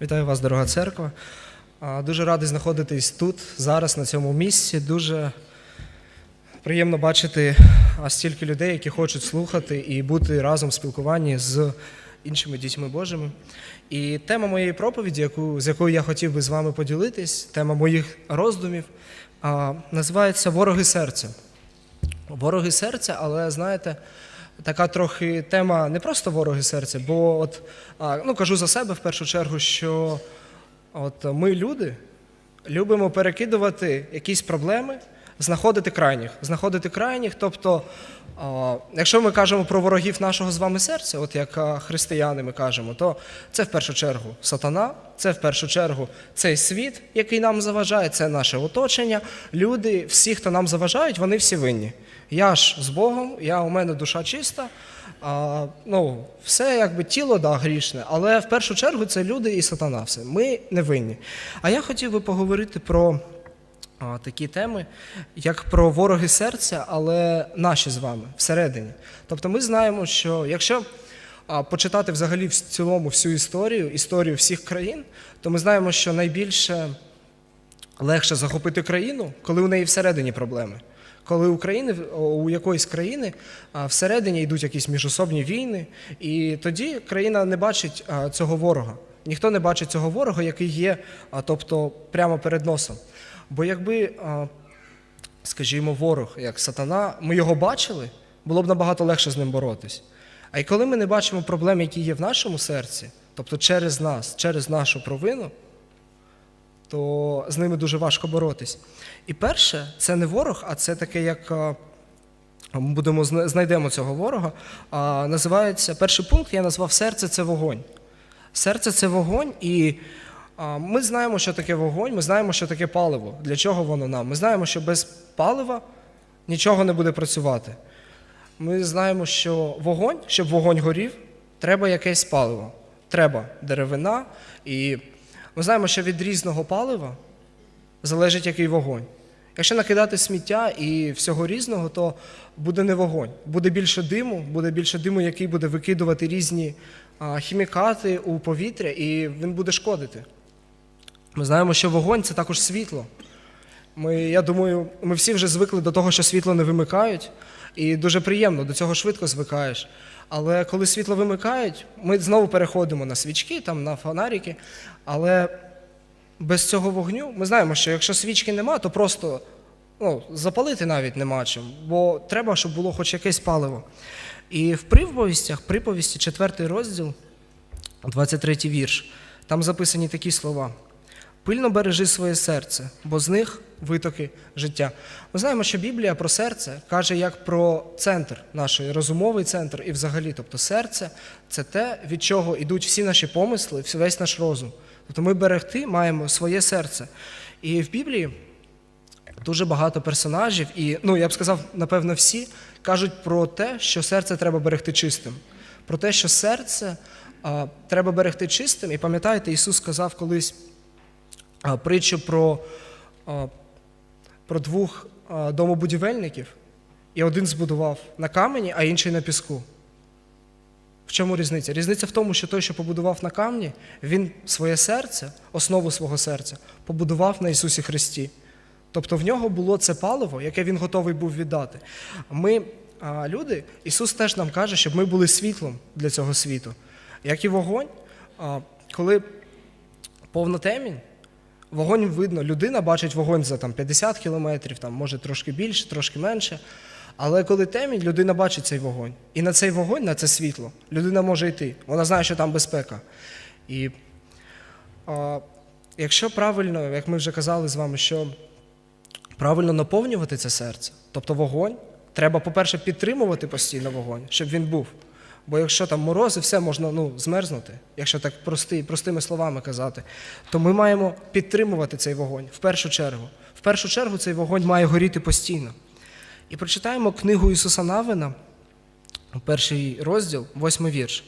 Вітаю вас, дорога церква. Дуже радий знаходитись тут, зараз, на цьому місці. Дуже приємно бачити стільки людей, які хочуть слухати і бути разом в спілкуванні з іншими дітьми Божими. І тема моєї проповіді, яку, з якою я хотів би з вами поділитись, тема моїх роздумів, називається Вороги серця. Вороги серця, але знаєте, така трохи тема не просто вороги серця, бо от ну кажу за себе в першу чергу, що от ми люди любимо перекидувати якісь проблеми, знаходити крайніх, знаходити крайніх. Тобто, якщо ми кажемо про ворогів нашого з вами серця, от як християни ми кажемо, то це в першу чергу сатана, це в першу чергу цей світ, який нам заважає, це наше оточення. Люди, всі, хто нам заважають, вони всі винні. Я ж з Богом, я у мене душа чиста. А, ну, все якби тіло да, грішне, але в першу чергу це люди і сатана. Все. Ми не винні. А я хотів би поговорити про такі теми, як про вороги серця, але наші з вами всередині. Тобто ми знаємо, що якщо почитати взагалі в цілому всю історію, історію всіх країн, то ми знаємо, що найбільше легше захопити країну, коли у неї всередині проблеми. Коли у у якоїсь країни всередині йдуть якісь міжособні війни, і тоді країна не бачить цього ворога. Ніхто не бачить цього ворога, який є, тобто прямо перед носом. Бо якби, скажімо, ворог, як сатана, ми його бачили, було б набагато легше з ним боротись. А й коли ми не бачимо проблем, які є в нашому серці, тобто через нас, через нашу провину, то з ними дуже важко боротись. І перше, це не ворог, а це таке, як ми будемо знайдемо цього ворога. Називається перший пункт, я назвав серце це вогонь. Серце це вогонь, і ми знаємо, що таке вогонь, ми знаємо, що таке паливо. Для чого воно нам? Ми знаємо, що без палива нічого не буде працювати. Ми знаємо, що вогонь, щоб вогонь горів, треба якесь паливо. Треба деревина. І ми знаємо, що від різного палива залежить який вогонь. Якщо накидати сміття і всього різного, то буде не вогонь, буде більше диму, буде більше диму, який буде викидувати різні хімікати у повітря, і він буде шкодити. Ми знаємо, що вогонь це також світло. Ми, я думаю, ми всі вже звикли до того, що світло не вимикають, і дуже приємно, до цього швидко звикаєш. Але коли світло вимикають, ми знову переходимо на свічки, там, на фонарики. Але без цього вогню ми знаємо, що якщо свічки нема, то просто ну, запалити навіть нема чим, бо треба, щоб було хоч якесь паливо. І в приповістях, приповісті, 4 розділ, 23 вірш, там записані такі слова. Пильно бережи своє серце, бо з них витоки життя. Ми знаємо, що Біблія про серце каже як про центр, наш розумовий центр і взагалі, тобто серце це те, від чого йдуть всі наші помисли, весь наш розум. Тобто ми берегти маємо своє серце. І в Біблії дуже багато персонажів, і ну я б сказав, напевно, всі кажуть про те, що серце треба берегти чистим. Про те, що серце а, треба берегти чистим. І пам'ятаєте, Ісус сказав колись притчу про, про двох домобудівельників, і один збудував на камені, а інший на піску. В чому різниця? Різниця в тому, що той, що побудував на камні, він своє серце, основу свого серця, побудував на Ісусі Христі. Тобто в нього було це паливо, яке він готовий був віддати. Ми, люди, Ісус теж нам каже, щоб ми були світлом для цього світу. Як і вогонь, коли повна темінь, вогонь видно, людина бачить вогонь за там, 50 кілометрів, там, може трошки більше, трошки менше. Але коли темінь, людина бачить цей вогонь. І на цей вогонь, на це світло, людина може йти. Вона знає, що там безпека. І а, якщо правильно, як ми вже казали з вами, що правильно наповнювати це серце, тобто вогонь, треба, по-перше, підтримувати постійно вогонь, щоб він був. Бо якщо там морози, все можна ну, змерзнути, якщо так прости, простими словами казати, то ми маємо підтримувати цей вогонь в першу чергу. В першу чергу цей вогонь має горіти постійно. І прочитаємо книгу Ісуса Навина, перший розділ, восьмий вірш.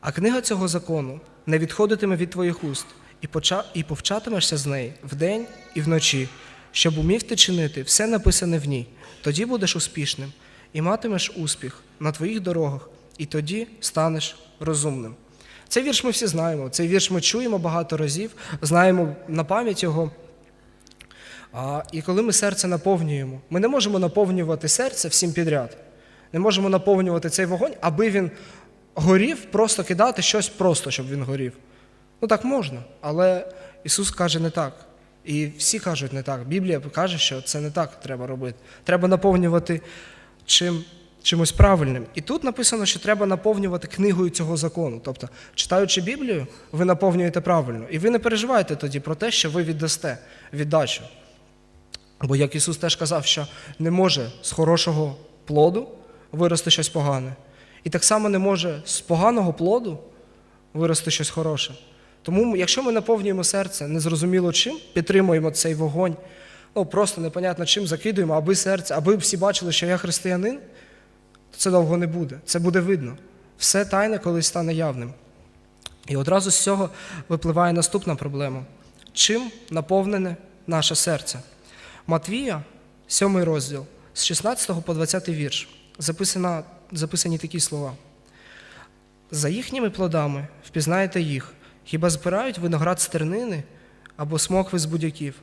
А книга цього закону не відходитиме від твоїх уст, і, поча... і повчатимешся з неї вдень і вночі, щоб умів ти чинити все написане в ній. Тоді будеш успішним і матимеш успіх на твоїх дорогах, і тоді станеш розумним. Цей вірш ми всі знаємо. Цей вірш ми чуємо багато разів, знаємо на пам'ять його. А, і коли ми серце наповнюємо, ми не можемо наповнювати серце всім підряд. Не можемо наповнювати цей вогонь, аби він горів, просто кидати щось просто, щоб він горів. Ну так можна, але Ісус каже не так. І всі кажуть не так. Біблія каже, що це не так треба робити. Треба наповнювати чим, чимось правильним. І тут написано, що треба наповнювати книгою цього закону. Тобто, читаючи Біблію, ви наповнюєте правильно. І ви не переживаєте тоді про те, що ви віддасте віддачу. Бо як Ісус теж казав, що не може з хорошого плоду вирости щось погане. І так само не може з поганого плоду вирости щось хороше. Тому, якщо ми наповнюємо серце незрозуміло чим, підтримуємо цей вогонь, ну просто непонятно чим закидуємо, аби серце, аби всі бачили, що я християнин, це довго не буде. Це буде видно. Все тайне колись стане явним. І одразу з цього випливає наступна проблема: чим наповнене наше серце? Матвія, 7 розділ, з 16 по 20 вірш, записано, записані такі слова. За їхніми плодами впізнаєте їх, хіба збирають виноград з тернини або смокви з будяків.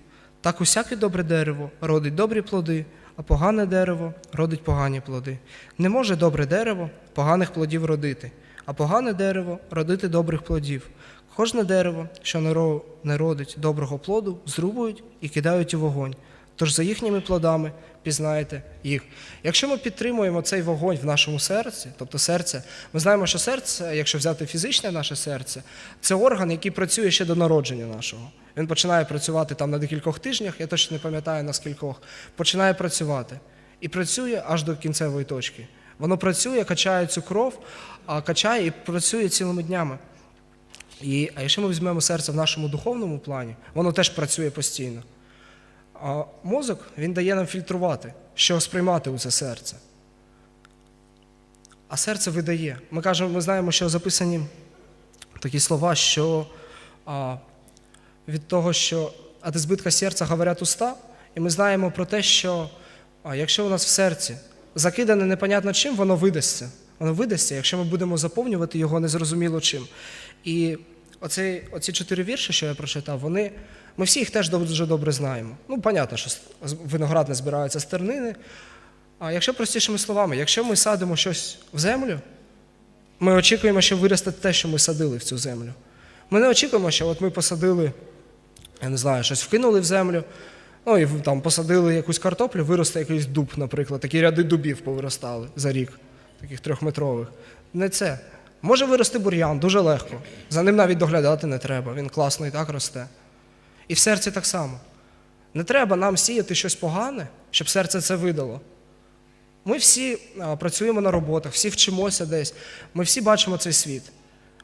Так усяке добре дерево родить добрі плоди, а погане дерево родить погані плоди. Не може добре дерево поганих плодів родити, а погане дерево родити добрих плодів. Кожне дерево, що не ро- родить доброго плоду, зрубують і кидають у вогонь. Тож за їхніми плодами пізнаєте їх. Якщо ми підтримуємо цей вогонь в нашому серці, тобто серце, ми знаємо, що серце, якщо взяти фізичне наше серце, це орган, який працює ще до народження нашого. Він починає працювати там на декількох тижнях, я точно не пам'ятаю на скількох, починає працювати. І працює аж до кінцевої точки. Воно працює, качає цю кров, а качає і працює цілими днями. І, а якщо ми візьмемо серце в нашому духовному плані, воно теж працює постійно. А мозок він дає нам фільтрувати, що сприймати у це серце. А серце видає. Ми кажемо, ми знаємо, що записані такі слова, що а, від того, що від збитка серця говорять уста, і ми знаємо про те, що а, якщо у нас в серці закидане непонятно чим, воно видасться. Воно видасться, якщо ми будемо заповнювати його незрозуміло чим. І оці, оці чотири вірші, що я прочитав, вони, ми всі їх теж дуже добре знаємо. Ну, понятно, що виноград не збирається з тернини. А якщо простішими словами, якщо ми садимо щось в землю, ми очікуємо, що виросте те, що ми садили в цю землю. Ми не очікуємо, що от ми посадили, я не знаю, щось вкинули в землю, ну і там посадили якусь картоплю, виросте якийсь дуб, наприклад, такі ряди дубів повиростали за рік, таких трьохметрових. Не це. Може вирости бур'ян дуже легко. За ним навіть доглядати не треба. Він класно і так росте. І в серці так само. Не треба нам сіяти щось погане, щоб серце це видало. Ми всі працюємо на роботах, всі вчимося десь, ми всі бачимо цей світ.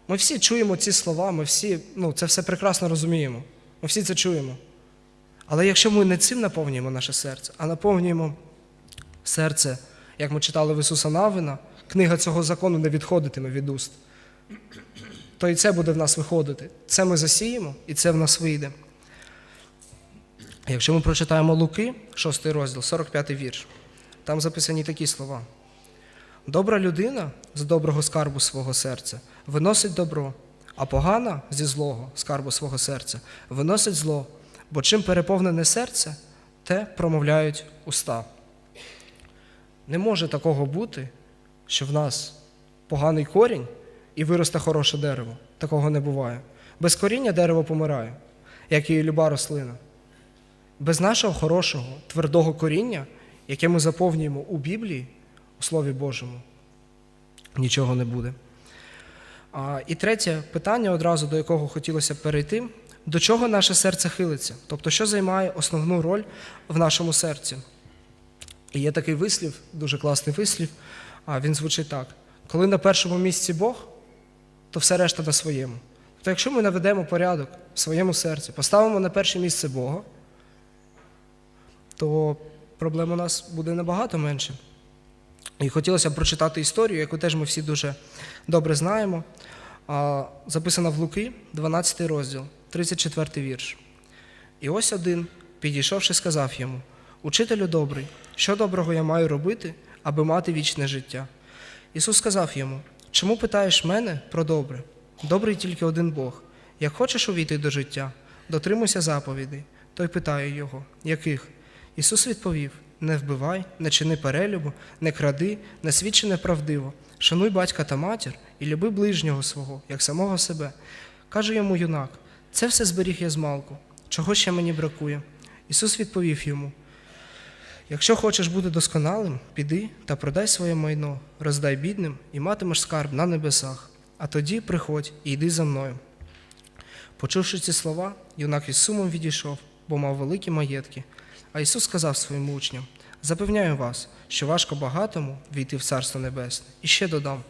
Ми всі чуємо ці слова, ми всі ну, це все прекрасно розуміємо. Ми всі це чуємо. Але якщо ми не цим наповнюємо наше серце, а наповнюємо серце, як ми читали в Ісуса Навина, книга цього закону не відходитиме від уст, то і це буде в нас виходити. Це ми засіємо, і це в нас вийде. Якщо ми прочитаємо Луки, 6 розділ, 45 вірш, там записані такі слова. Добра людина з доброго скарбу свого серця виносить добро, а погана зі злого скарбу свого серця виносить зло, бо чим переповнене серце, те промовляють уста. Не може такого бути, що в нас поганий корінь і виросте хороше дерево. Такого не буває. Без коріння дерево помирає, як і люба рослина. Без нашого хорошого, твердого коріння, яке ми заповнюємо у Біблії, у Слові Божому, нічого не буде. І третє питання, одразу до якого хотілося перейти: до чого наше серце хилиться? Тобто, що займає основну роль в нашому серці? І є такий вислів, дуже класний вислів, а він звучить так: коли на першому місці Бог, то все решта на своєму. Тобто, якщо ми наведемо порядок в своєму серці, поставимо на перше місце Бога, то проблем у нас буде набагато менше. І хотілося б прочитати історію, яку теж ми всі дуже добре знаємо. Записана в Луки, 12 розділ, 34 вірш. І ось один, підійшовши, сказав йому: Учителю добрий, що доброго я маю робити, аби мати вічне життя? Ісус сказав йому: Чому питаєш мене про добре? Добрий тільки один Бог. Як хочеш увійти до життя, дотримуйся заповідей. Той питає його, яких? Ісус відповів: не вбивай, не чини перелюбу, не кради, не свідчи неправдиво, шануй батька та матір і люби ближнього свого, як самого себе. Каже йому юнак: це все зберіг я змалку. Чого ще мені бракує? Ісус відповів йому: Якщо хочеш бути досконалим, піди та продай своє майно, роздай бідним і матимеш скарб на небесах. А тоді приходь і йди за мною. Почувши ці слова, юнак із сумом відійшов, бо мав великі маєтки. А Ісус сказав своїм учням: Запевняю вас, що важко багатому війти в Царство Небесне. І ще додам: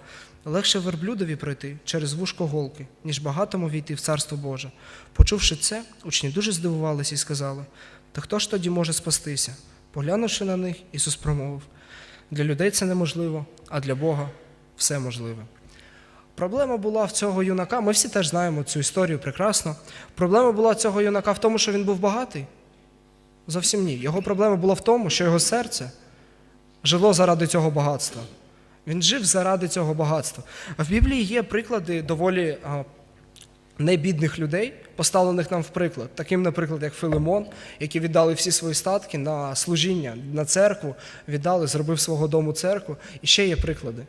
легше верблюдові пройти через вушко голки, ніж багатому війти в Царство Боже. Почувши це, учні дуже здивувалися і сказали: Та хто ж тоді може спастися? Поглянувши на них, Ісус промовив: для людей це неможливо, а для Бога все можливе. Проблема була в цього юнака. Ми всі теж знаємо цю історію прекрасно. Проблема була цього юнака в тому, що він був багатий. Зовсім ні. Його проблема була в тому, що його серце жило заради цього багатства. Він жив заради цього багатства. А в Біблії є приклади доволі небідних людей, поставлених нам в приклад, таким, наприклад, як Филимон, які віддали всі свої статки на служіння, на церкву, віддали, зробив свого дому церкву. І ще є приклади.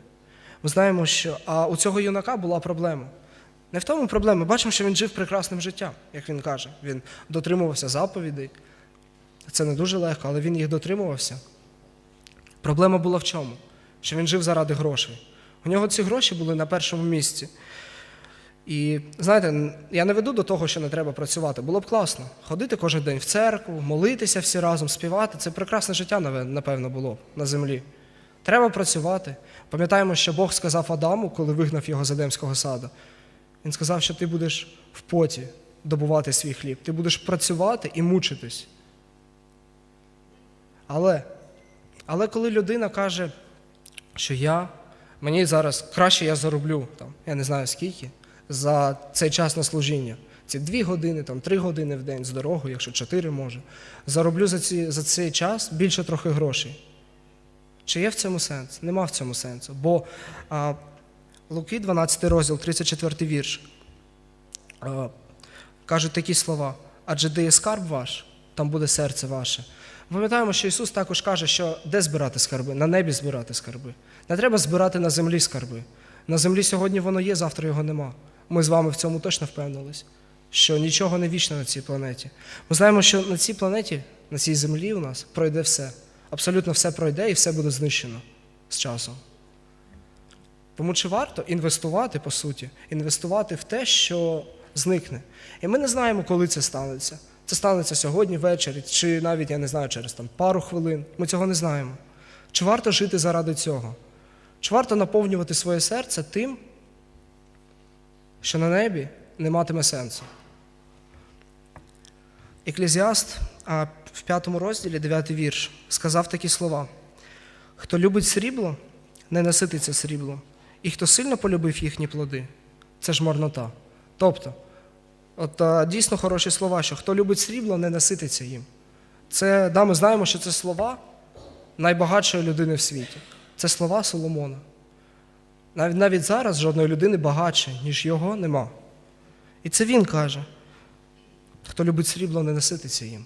Ми знаємо, що а у цього юнака була проблема. Не в тому проблема. Ми бачимо, що він жив прекрасним життям, як він каже. Він дотримувався заповідей. Це не дуже легко, але він їх дотримувався. Проблема була в чому? Що він жив заради грошей. У нього ці гроші були на першому місці. І знаєте, я не веду до того, що не треба працювати. Було б класно. Ходити кожен день в церкву, молитися всі разом, співати. Це прекрасне життя, напевно, було на землі. Треба працювати. Пам'ятаємо, що Бог сказав Адаму, коли вигнав його з Едемського саду. Він сказав, що ти будеш в поті добувати свій хліб. Ти будеш працювати і мучитись. Але, але коли людина каже, що я, мені зараз краще я зароблю, там, я не знаю скільки, за цей час на служіння. Ці дві години, там, три години в день з дорогою, якщо чотири може, зароблю за, ці, за цей час більше трохи грошей. Чи є в цьому сенс? Нема в цьому сенсу. Бо а, Луки, 12 розділ, 34 вірш, а, кажуть такі слова: адже де є скарб ваш, там буде серце ваше. Пам'ятаємо, що Ісус також каже, що де збирати скарби? На небі збирати скарби. Не треба збирати на землі скарби. На землі сьогодні воно є, завтра його нема. Ми з вами в цьому точно впевнились, що нічого не вічно на цій планеті. Ми знаємо, що на цій планеті, на цій землі у нас пройде все. Абсолютно все пройде і все буде знищено з часом. Тому чи варто інвестувати, по суті, інвестувати в те, що зникне. І ми не знаємо, коли це станеться. Це станеться сьогодні ввечері, чи навіть, я не знаю, через там, пару хвилин. Ми цього не знаємо. Чи варто жити заради цього? Чи варто наповнювати своє серце тим, що на небі не матиме сенсу? Еклезіаст в п'ятому розділі, дев'ятий вірш, сказав такі слова: хто любить срібло, не насититься сріблом, і хто сильно полюбив їхні плоди, це ж марнота. Тобто, от дійсно хороші слова, що хто любить срібло, не насититься їм. Це, да, ми знаємо, що це слова найбагатшої людини в світі. Це слова Соломона. Навіть навіть зараз жодної людини багатше, ніж його, нема. І це він каже: хто любить срібло, не насититься їм.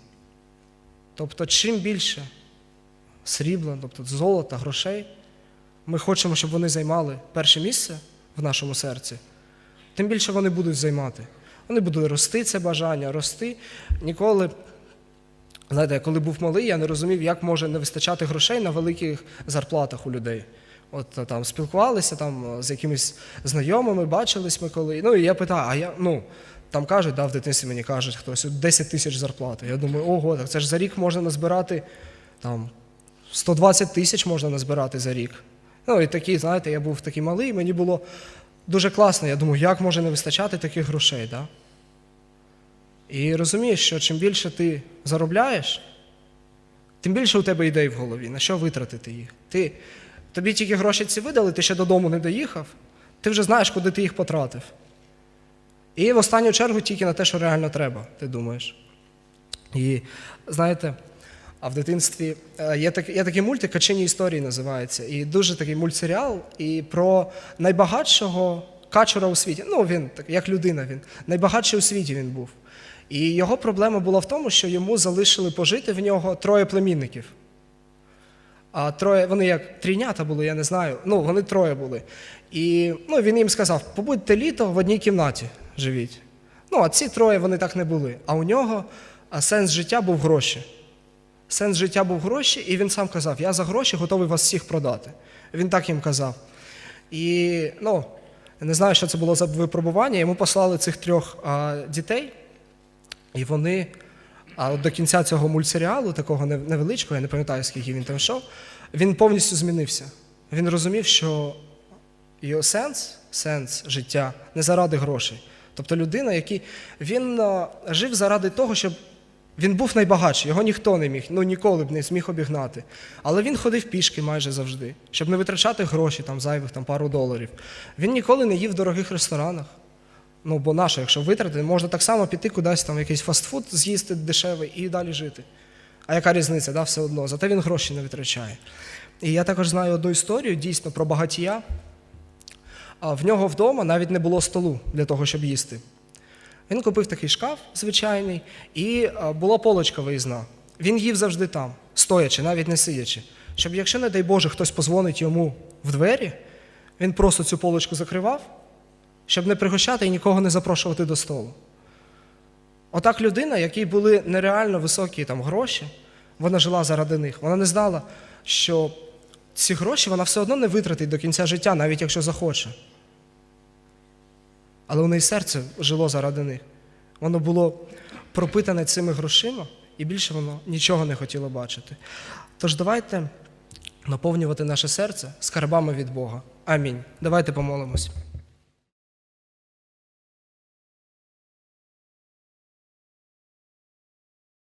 Тобто, чим більше срібла, тобто золота, грошей, ми хочемо, щоб вони займали перше місце в нашому серці, тим більше вони будуть займати. Вони будуть рости це бажання, рости. Ніколи, знаєте, коли був малий, я не розумів, як може не вистачати грошей на великих зарплатах у людей. От там спілкувалися там з якимись знайомими, бачились ми коли. Ну і я питаю, а я, ну, там кажуть, да, в дитинстві мені кажуть хтось, 10 тисяч зарплати. Я думаю, ого, так це ж за рік можна назбирати там 120 тисяч можна назбирати за рік. Ну і такі, знаєте, я був такий малий, мені було дуже класно. Я думаю, як може не вистачати таких грошей, да? І розумієш, що чим більше ти заробляєш, тим більше у тебе ідей в голові, на що витратити їх. Ти, тобі тільки гроші ці видали, ти ще додому не доїхав, ти вже знаєш, куди ти їх потратив. І в останню чергу тільки на те, що реально треба, ти думаєш. І знаєте, а в дитинстві е, є, так, є такий мультик «Качині історії називається. І дуже такий мультсеріал. І про найбагатшого качура у світі. Ну, він так, як людина, він найбагатший у світі він був. І його проблема була в тому, що йому залишили пожити в нього троє племінників. А троє, вони як трійнята були, я не знаю. Ну, вони троє були. І ну, він їм сказав: побудьте літо в одній кімнаті живіть. Ну, а ці троє вони так не були. А у нього сенс життя був гроші. Сенс життя був гроші, і він сам казав: Я за гроші готовий вас всіх продати. Він так їм казав. І ну, не знаю, що це було за випробування. Йому послали цих трьох а, дітей, і вони а, до кінця цього мультсеріалу, такого невеличкого, я не пам'ятаю, скільки він там йшов, він повністю змінився. Він розумів, що його сенс, сенс життя не заради грошей. Тобто людина, який він а, жив заради того, щоб він був найбагатший, його ніхто не міг, ну ніколи б не зміг обігнати. Але він ходив пішки майже завжди, щоб не витрачати гроші, там зайвих там, пару доларів. Він ніколи не їв в дорогих ресторанах. Ну, бо наше, якщо витратити, можна так само піти кудись, там якийсь фастфуд з'їсти дешевий і далі жити. А яка різниця, да, все одно? Зате він гроші не витрачає. І я також знаю одну історію дійсно про багатія. А в нього вдома навіть не було столу для того, щоб їсти. Він купив такий шкаф звичайний, і була полочка виїзна. Він їв завжди там, стоячи, навіть не сидячи. Щоб, якщо, не дай Боже, хтось позвонить йому в двері, він просто цю полочку закривав, щоб не пригощати і нікого не запрошувати до столу. Отак людина, якій були нереально високі там, гроші, вона жила заради них. Вона не знала, що ці гроші вона все одно не витратить до кінця життя, навіть якщо захоче. Але у неї серце жило заради них. Воно було пропитане цими грошима, і більше воно нічого не хотіло бачити. Тож давайте наповнювати наше серце скарбами від Бога. Амінь. Давайте помолимось.